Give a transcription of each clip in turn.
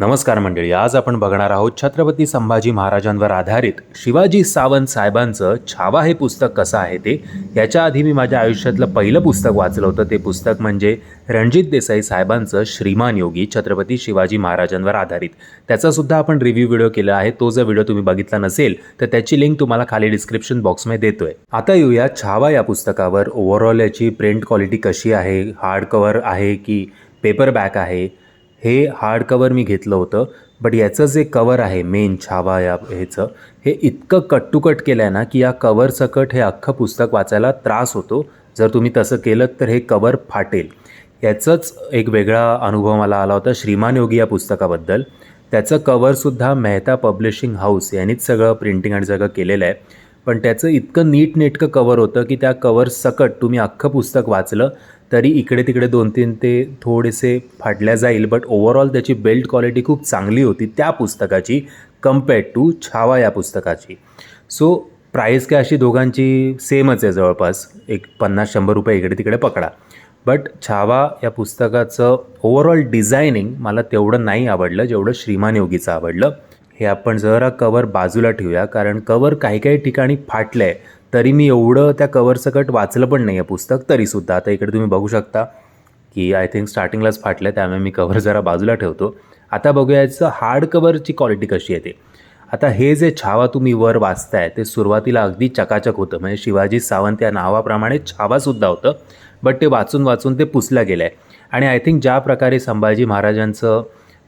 नमस्कार मंडळी आज आपण बघणार आहोत छत्रपती संभाजी महाराजांवर आधारित शिवाजी सावंत साहेबांचं छावा हे पुस्तक कसं आहे ते. याच्या आधी मी माझ्या आयुष्यातलं पहिलं पुस्तक वाचलं होतं. ते पुस्तक म्हणजे रणजित देसाई साहेबांचं श्रीमान योगी छत्रपती शिवाजी महाराजांवर आधारित. त्याचासुद्धा आपण रिव्ह्यू व्हिडिओ केला आहे. तो जर व्हिडिओ तुम्ही बघितला नसेल तर त्याची लिंक तुम्हाला खाली डिस्क्रिप्शन बॉक्समध्ये देतोय. आता येऊया छावा या पुस्तकावर. ओव्हरऑल याची प्रिंट क्वालिटी कशी आहे? हार्ड कवर आहे की पेपर बॅक आहे? हे हार्ड कवर मी घेतलं होतं बट याचं जे कवर आहे मेन छावा या ह्याचं हे इतकं कट्टुकट केलं आहे ना की या कवर सकट हे अख्खं पुस्तक वाचायला त्रास होतो. जर तुम्ही तसं केलं तर हे कवर फाटेल. याचंच एक वेगळा अनुभव मला आला होता श्रीमान योगी या पुस्तकाबद्दल. त्याचं कवरसुद्धा मेहता पब्लिशिंग हाऊस यांनीच सगळं प्रिंटिंग आणि सगळं केलेलं आहे. पण त्याचं इतकं नीटनेटकं कवर होतं की त्या कवर सकट तुम्ही अख्खं पुस्तक वाचलं तरी इकडे तिकडे दोन तीन ते थोडेसे फाटल्या जाईल. बट ओव्हरऑल त्याची बेल्ट क्वालिटी खूप चांगली होती त्या पुस्तकाची कम्पेअर्ड टू छावा या पुस्तकाची. सो प्राईस काय अशी दोघांची सेमच आहे जवळपास. एक पन्नास शंभर रुपये इकडे तिकडे पकडा. बट छावा या पुस्तकाचं ओव्हरऑल डिझायनिंग मला तेवढं नाही आवडलं जेवढं श्रीमान योगीचं आवडलं. हे आपण जरा कवर बाजूला ठेवूया. कारण कवर काही काही ठिकाणी फाटलं आहे तरी मी एवढं त्या कवरसकट वाचलं पण नाही आहे पुस्तक तरीसुद्धा आता इकडे तुम्ही बघू शकता की आय थिंक स्टार्टिंगलाच फाटलं आहे त्यामुळे मी कवर जरा बाजूला ठेवतो. आता बघूया याचं हार्ड कवरची क्वालिटी कशी आहे ते. आता हे जे छावा तुम्ही वर वाचताय ते सुरुवातीला अगदी चकाचक होतं. म्हणजे शिवाजी सावंत या नावाप्रमाणे छावासुद्धा होतं. बट ते वाचून वाचून ते पुसलं गेलं आहे आणि आय थिंक ज्या प्रकारे संभाजी महाराजांचं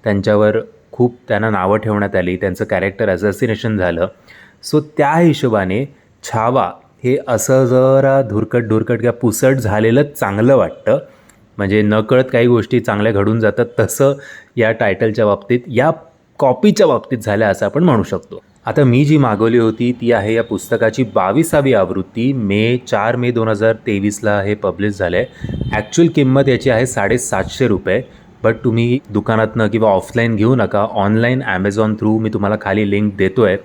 त्यांच्यावर खूप त्यांना नावं ठेवण्यात आली त्यांचं कॅरेक्टर असॅसिनेशन झालं. सो त्या हिशोबाने छावा हे असं जरा धुरकट धुरकट किंवा पुसट झालेलं चांगलं वाटतं. म्हणजे नकळत काही गोष्टी चांगल्या घडून जातात तसं या टायटलच्या बाबतीत या कॉपीच्या बाबतीत झाल्या असं आपण म्हणू शकतो. आता मी जी मागवली होती ती आहे या पुस्तकाची बावीसावी आवृत्ती मे चार मे दोन हजार तेवीसला हे पब्लिश झालं आहे ॲक्च्युअल किंमत याची आहे साडेसातशे रुपये. बट तुम्ही दुकानातनं किंवा ऑफलाईन घेऊ नका. ऑनलाईन ॲमेझॉन थ्रू मी तुम्हाला खाली लिंक देतो आहे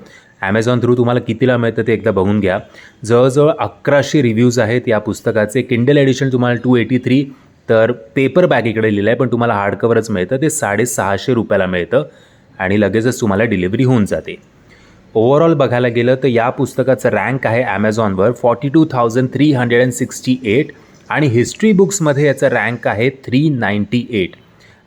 ॲमेझॉन थ्रू तुम्हाला कितीला मिळतं ते एकदा बघून घ्या. जवळजवळ अकराशे रिव्ह्यूज आहेत या पुस्तकाचे. किंडल एडिशन तुम्हाला टू एटी थ्री तर पेपर बॅग इकडे लिहिलं आहे पण तुम्हाला हार्ड कवरच मिळतं. ते साडेसहाशे रुपयाला मिळतं. आणि लगेचच तुम्हाला डिलिव्हरी होऊन जाते. ओव्हरऑल बघायला गेलं तर या पुस्तकाचं रँक आहे ॲमेझॉनवर forty two thousand three hundred and sixty eight आणि हिस्ट्री बुक्समध्ये याचं रँक आहे थ्री नाईंटी एट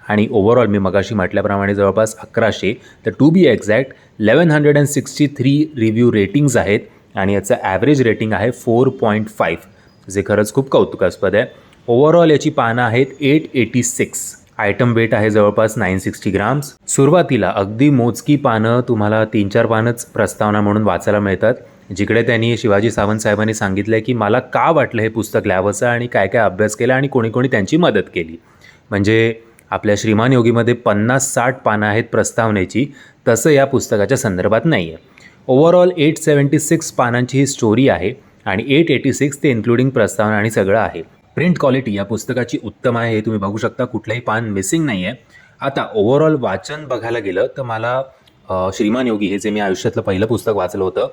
आणि ओव्हरऑल मी मगाशी म्हटल्याप्रमाणे जवळपास अकराशे तर to be exact eleven hundred and sixty three review ratings आहेत आणि याचं ॲव्हरेज रेटिंग आहे फोर पॉईंट फाईव्ह जे खरंच खूप कौतुकास्पद आहे. ओव्हरऑल याची पानं आहेत eight eighty six item weight आहे जवळपास नाईन सिक्स्टी ग्राम्स सुरुवातीला अगदी मोजकी पानं तुम्हाला तीन चार पानंच प्रस्तावना म्हणून वाचायला मिळतात जिकडे त्यांनी शिवाजी सावंत साहेबांनी सांगितलं आहे की मला का वाटलं हे पुस्तक लिहावंसं आणि काय काय अभ्यास केला आणि कोणी कोणी त्यांची मदत केली. म्हणजे आपल्या श्रीमान योगीमध्ये पन्नास साठ पानं आहेत प्रस्तावनेची तसं या पुस्तकाच्या संदर्भात नाही आहे ओव्हरऑल एट सेवन्टी सिक्स पानांची ही स्टोरी आहे आणि एट एटी सिक्स ते इन्क्लुडिंग प्रस्तावना आणि सगळं आहे. प्रिंट क्वालिटी या पुस्तकाची उत्तम आहे हे तुम्ही बघू शकता कुठलंही पान मिसिंग नाही आहे आता ओव्हरऑल वाचन बघायला गेलं तर मला श्रीमान योगी हे जे मी आयुष्यातलं पहिलं पुस्तक वाचलं होतं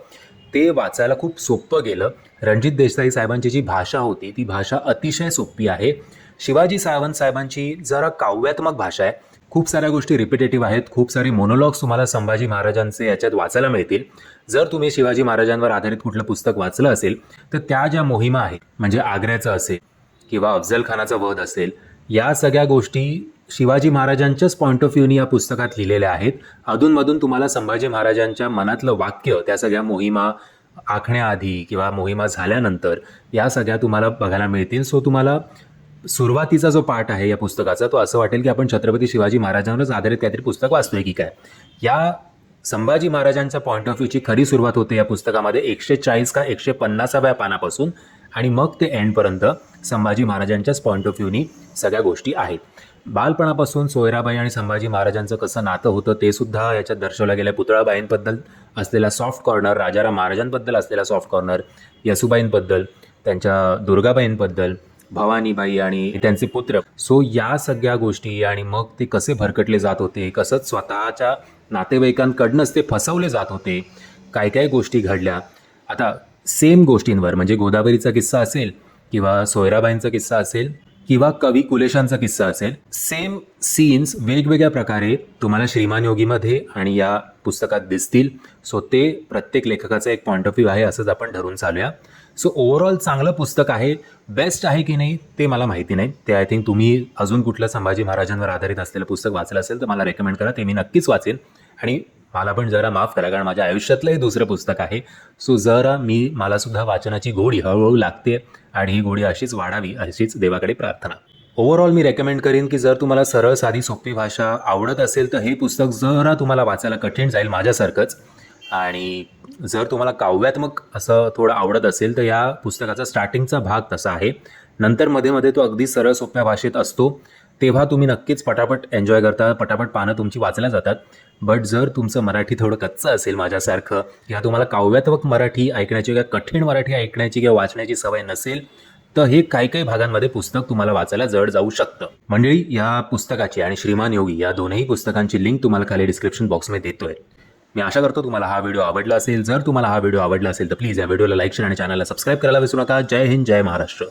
ते वाचायला खूप सोपं गेलं. रणजित देसाई साहेबांची जी भाषा होती ती भाषा अतिशय सोपी आहे. शिवाजी सावंत साहेबांची जरा काव्यात्मक भाषा आहे. खूप साऱ्या गोष्टी रिपिटेटिव्ह आहेत खूप सारे मोनोलॉग्स तुम्हाला संभाजी महाराजांचे याच्यात वाचायला मिळतील. जर तुम्ही शिवाजी महाराजांवर आधारित कुठलं पुस्तक वाचलं असेल तर त्या ज्या मोहिमा आहेत म्हणजे आग्र्याचं असेल किंवा अफजल खानाचा वध असेल या सगळ्या गोष्टी शिवाजी महाराजांच्याच पॉईंट ऑफ व्ह्यूनी या पुस्तकात लिहिलेल्या आहेत. अधूनमधून तुम्हाला संभाजी महाराजांच्या मनातलं वाक्य त्या सगळ्या मोहिमा आखण्याआधी किंवा मोहिमा झाल्यानंतर या सगळ्या तुम्हाला बघायला मिळतील. सो तुम्हाला सुरुवातीचा जो पार्ट आहे या पुस्तकाचा तो असं वाटेल की आपण छत्रपती शिवाजी महाराजांवरच आधारित काहीतरी पुस्तक वाचतोय की काय? या संभाजी महाराजांच्या पॉईंट ऑफ व्ह्यूची खरी सुरुवात होते या पुस्तकामध्ये एकशे चाळीस का एकशे पन्नासाव्या पानापासून आणि मग ते एंडपर्यंत संभाजी महाराजांच्याच पॉईंट ऑफ व्ह्यूनी सगळ्या गोष्टी आहेत. बालपणापासून सोयराबाई आणि संभाजी महाराजांचं कसं नातं होतं ते सुद्धा याच्यात दर्शवलं गेलं पुतळाबाईंबद्दल असलेला सॉफ्ट कॉर्नर राजाराम महाराजांबद्दल असलेला सॉफ्ट कॉर्नर यसुबाईंबद्दल त्यांच्या दुर्गाबाईंबद्दल भवानीबाई आणि त्यांचे पुत्र. सो या सगळ्या गोष्टी आणि मग ते कसे भरकटले जात होते कसंच स्वतःच्या नातेवाईकांकडनंच ते फसवले जात होते काय काय गोष्टी घडल्या. आता सेम गोष्टींवर म्हणजे गोदावरीचा किस्सा असेल किंवा सोयराबाईंचा किस्सा असेल किंवा कवी कुलेशांचा किस्सा असेल सेम सीन्स वेगवेगळ्या प्रकारे तुम्हाला श्रीमान योगीमध्ये आणि या पुस्तकात दिसतील. सो ते प्रत्येक लेखकाचा एक पॉईंट ऑफ व्ह्यू आहे असंच आपण ठरून चालूया. सो ओव्हरऑल चांगलं पुस्तक आहे बेस्ट आहे की नाही ते मला माहिती नाही. ते आय थिंक तुम्ही अजून कुठलं संभाजी महाराजांवर आधारित असलेलं पुस्तक वाचलं असेल तर मला रेकमेंड करा ते मी नक्कीच वाचेन. आणि मला पण जरा माफ करा कारण माझ्या आयुष्यातलंही दुसरं पुस्तक आहे. सो जरा मी मला सुद्धा वाचनाची गोडी हळूहळू लागते आणि ही गोडी अशीच वाढावी अशीच देवाकडे प्रार्थना. ओव्हरऑल मी रेकमेंड करीन की जर तुम्हाला सरळ साधी सोपी भाषा आवडत असेल तर हे पुस्तक जरा तुम्हाला वाचायला कठीण जाईल माझ्यासारखंच. आणि जर तुम्हाला काव्यात्मक असं थोडं आवडत असेल तर या पुस्तकाचा स्टार्टिंगचा भाग तसा आहे. नंतर मध्ये मध्ये तो अगदी सरळ सोप्या भाषेत असतो. तेव्हा तुम्ही नक्कीच पटापट एन्जॉय करता पटापट पानं तुमची वाचल्या जातात. बट जर तुमचं मराठी थोडं कच्चं असेल माझ्यासारखं किंवा तुम्हाला काव्यात्मक मराठी ऐकण्याची किंवा कठीण मराठी ऐकण्याची किंवा वाचण्याची सवय नसेल तर हे काही काही भागांमध्ये पुस्तक तुम्हाला वाचायला जड जाऊ शकतं. मंडळी या पुस्तकाची आणि श्रीमान योगी या दोनही पुस्तकांची लिंक तुम्हाला खाली डिस्क्रिप्शन बॉक्समध्ये देतोय. मी आशा करतो तुम्हाला हा व्हिडिओ आवडला असेल. जर तुम्हाला हा व्हिडिओ आवडला असेल तर प्लीज या व्हिडिओला लाईक शेअर आणि चॅनलला सबस्क्राईब करायला विसरू नका. जय हिंद जय महाराष्ट्र.